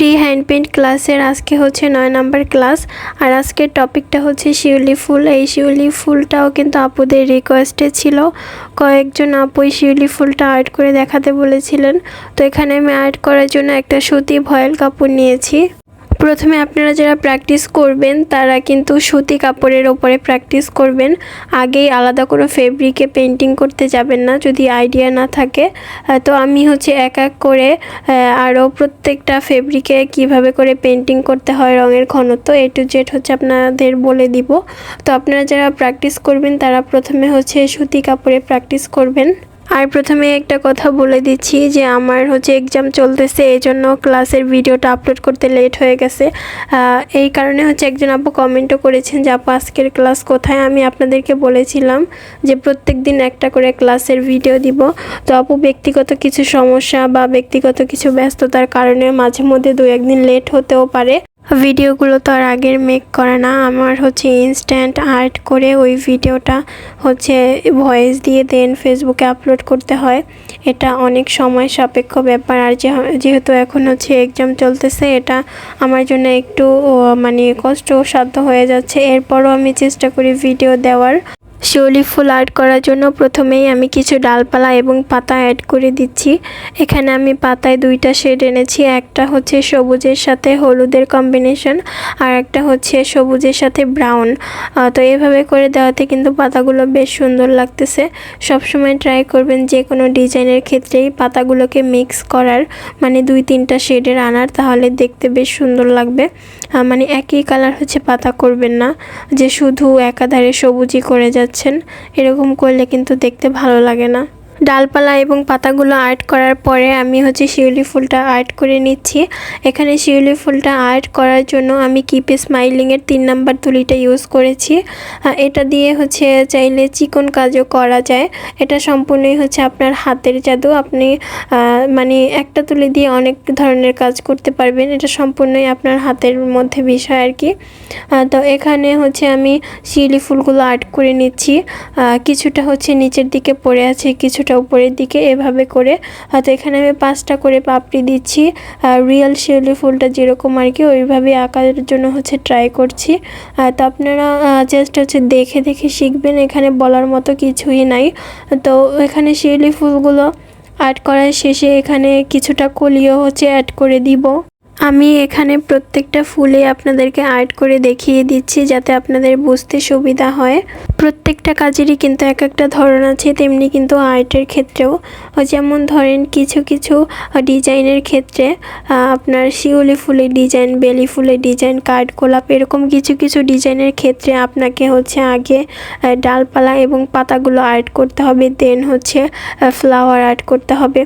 Free hand paint ক্লাসের আজকে হচ্ছে নয় নাম্বার ক্লাস আর আজকের টপিকটা হচ্ছে শিউলি ফুল। এই শিউলি ফুলটাও কিন্তু আপুদের রিকোয়েস্টে ছিল। কয়েকজন আপু এই শিউলি ফুলটা আর্ট করে দেখাতে বলেছিলেন। তো এখানে আমি আর্ট করার জন্য একটা সুতি ভয়েল কাপড় নিয়েছি। প্রথমে আপনারা যারা প্র্যাকটিস করবেন, তারা কিন্তু সুতি কাপড়ের ওপরে প্র্যাকটিস করবেন। আগেই আলাদা কোনো ফেব্রিকে পেন্টিং করতে যাবেন না, যদি আইডিয়া না থাকে। তো আমি হচ্ছে এক এক করে আরও প্রত্যেকটা ফেব্রিকে কীভাবে করে পেন্টিং করতে হয়, রঙের ঘনত্ব এ টু জেড হচ্ছে আপনাদের বলে দিব। তো আপনারা যারা প্র্যাকটিস করবেন, তারা প্রথমে হচ্ছে সুতি কাপড়ে প্র্যাকটিস করবেন। আর প্রথমে একটা কথা বলে দিচ্ছি যে আমার হচ্ছে এক্সাম চলতেছে এই জন্য ক্লাসের ভিডিওটা আপলোড করতে লেট হয়ে গেছে। এই কারণে হচ্ছে একজন আপু কমেন্টও করেছেন যে, আপু, আজকের ক্লাস কোথায়? আমি আপনাদেরকে বলেছিলাম যে, প্রত্যেক দিন একটা করে ক্লাসের ভিডিও দিব। তো আপু, ব্যক্তিগত কিছু সমস্যা বা ব্যক্তিগত কিছু ব্যস্ততার কারণে মাঝে মধ্যে দু একদিন লেট হতেও পারে। ভিডিওগুলো তো আর আগের মেক করে না। আমার হচ্ছে ইনস্ট্যান্ট আর্ট করে ওই ভিডিওটা হচ্ছে ভয়েস দিয়ে দেন ফেসবুকে আপলোড করতে হয়। এটা অনেক সময় সাপেক্ষ ব্যাপার। আর যেহেতু এখন হচ্ছে এক্সাম চলতেছে, এটা আমার জন্য একটু মানে কষ্টসাধ্য হয়ে যাচ্ছে। এরপরও আমি চেষ্টা করি ভিডিও দেওয়ার। শিউলি ফুল আর্ট করার জন্য প্রথমেই আমি কিছু ডালপালা এবং পাতা অ্যাড করে দিচ্ছি। এখানে আমি পাতায় দুইটা শেড এনেছি, একটা হচ্ছে সবুজের সাথে হলুদের কম্বিনেশন আর একটা হচ্ছে সবুজের সাথে ব্রাউন তো এভাবে করে দেওয়াতে কিন্তু পাতাগুলো বেশ সুন্দর লাগতেছে। সবসময় ট্রাই করবেন যে কোনো ডিজাইনের ক্ষেত্রেই পাতাগুলোকে মিক্স করার মানে দুই তিনটা শেডের আনার, তাহলে দেখতে বেশ সুন্দর লাগবে। মানে একই কালার হচ্ছে পাতা করবেন না, যে শুধু একাধারে সবুজই করে যাচ্ছেন এরকম করলে কিন্তু দেখতে ভালো লাগে না। ডালপালা এবং পাতাগুলো আর্ট করার পরে আমি হচ্ছে শিউলি ফুলটা আর্ট করে নিচ্ছি। এখানে শিউলি ফুলটা আর্ট করার জন্য আমি কিপে স্মাইলিংয়ের তিন নাম্বার তুলিটা ইউজ করেছি। এটা দিয়ে হচ্ছে চাইলে চিকন কাজও করা যায়। এটা সম্পূর্ণই হচ্ছে আপনার হাতের জাদু। আপনি মানে একটা তুলি দিয়ে অনেক ধরনের কাজ করতে পারবেন। এটা সম্পূর্ণই আপনার হাতের মধ্যে বিষয় আর কি। তো এখানে হচ্ছে আমি শিউলি ফুলগুলো আর্ট করে নিচ্ছি। কিছুটা হচ্ছে নিচের দিকে পড়ে আছে, কিছুটা উপরের দিকে এভাবে করে আহ, তো এখানে আমি পাঁচটা করে পাপড়ি দিচ্ছি। রিয়েল শিউলি ফুলটা যেরকম আর কি ওইভাবে আঁকার জন্য হচ্ছে ট্রাই করছি। তো আপনারা জাস্ট হচ্ছে দেখে দেখে শিখবেন এখানে বলার মতো কিছুই নাই। তো এখানে শিউলি ফুলগুলো আর্ট করার শেষে এখানে কিছুটা কলিও হচ্ছে অ্যাড করে দিব। আমি এখানে প্রত্যেকটা ফুলে আপনাদেরকে আর্ট করে দেখিয়ে দিচ্ছি যাতে আপনাদের বুঝতে সুবিধা হয়। প্রত্যেকটা কাজেরই কিন্তু এক একটা ধরন আছে, তেমনি কিন্তু আর্টের ক্ষেত্রেও। যেমন ধরেন কিছু কিছু ডিজাইনের ক্ষেত্রে আপনার শিউলি ফুলের ডিজাইন, বেলি ফুলের ডিজাইন, কাঠ, গোলাপ, এরকম কিছু কিছু ডিজাইনের ক্ষেত্রে আপনাকে হচ্ছে আগে ডালপালা এবং পাতাগুলো আর্ট করতে হবে, দেন হচ্ছে ফ্লাওয়ার আর্ট করতে হবে।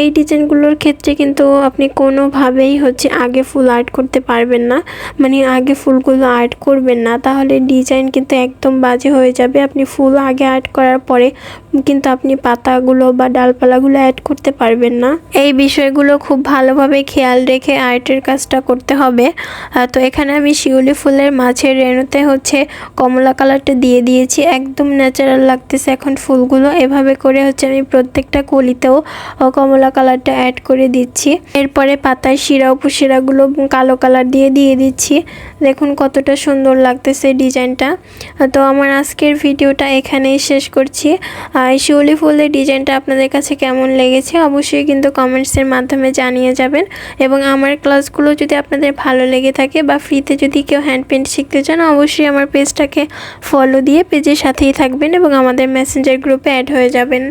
এই ডিজাইনগুলোর ক্ষেত্রে কিন্তু আপনি কোনোভাবেই হচ্ছে আগে ফুল আর্ট করতে পারবেন না। মানে আগে ফুলগুলো আর্ট করবেন না, তাহলে ডিজাইন কিন্তু একদম বাজে হয়ে যাবে, আপনি ফুল আগে অ্যাড করার পরে কিন্তু আপনি পাতাগুলো বা ডালপালাগুলো অ্যাড করতে পারবেন না। এই বিষয়গুলো খুব ভালোভাবে খেয়াল রেখে আর্টের কাজটা করতে হবে। তো এখানে আমি শিউলি ফুলের মাছের রেণুতে হচ্ছে কমলা কালারটা দিয়ে দিয়েছি, একদম ন্যাচারাল লাগতেছে এখন ফুলগুলো। এভাবে করে হচ্ছে আমি প্রত্যেকটা কলিতেও কমলা কালারটা অ্যাড করে দিচ্ছি। এরপরে পাতায় শিরা, উপশিরাগুলো কালো কালার দিয়ে দিয়ে দিচ্ছি। দেখুন কতটা সুন্দর লাগতেছে ডিজাইনটা তো আমার আজকের ভিডিওটা এখানেই শেষ করছি। আর শিউলি ফুলের ডিজাইনটা আপনাদের কাছে কেমন লেগেছে অবশ্যই কিন্তু কমেন্টসের মাধ্যমে জানিয়ে যাবেন। এবং আমার ক্লাসগুলো যদি আপনাদের ভালো লেগে থাকে বা ফ্রিতে যদি কেউ হ্যান্ড পেন্ট শিখতে চান, অবশ্যই আমার পেজটাকে ফলো দিয়ে পেজের সাথেই থাকবেন এবং আমাদের মেসেঞ্জার গ্রুপে অ্যাড হয়ে যাবেন।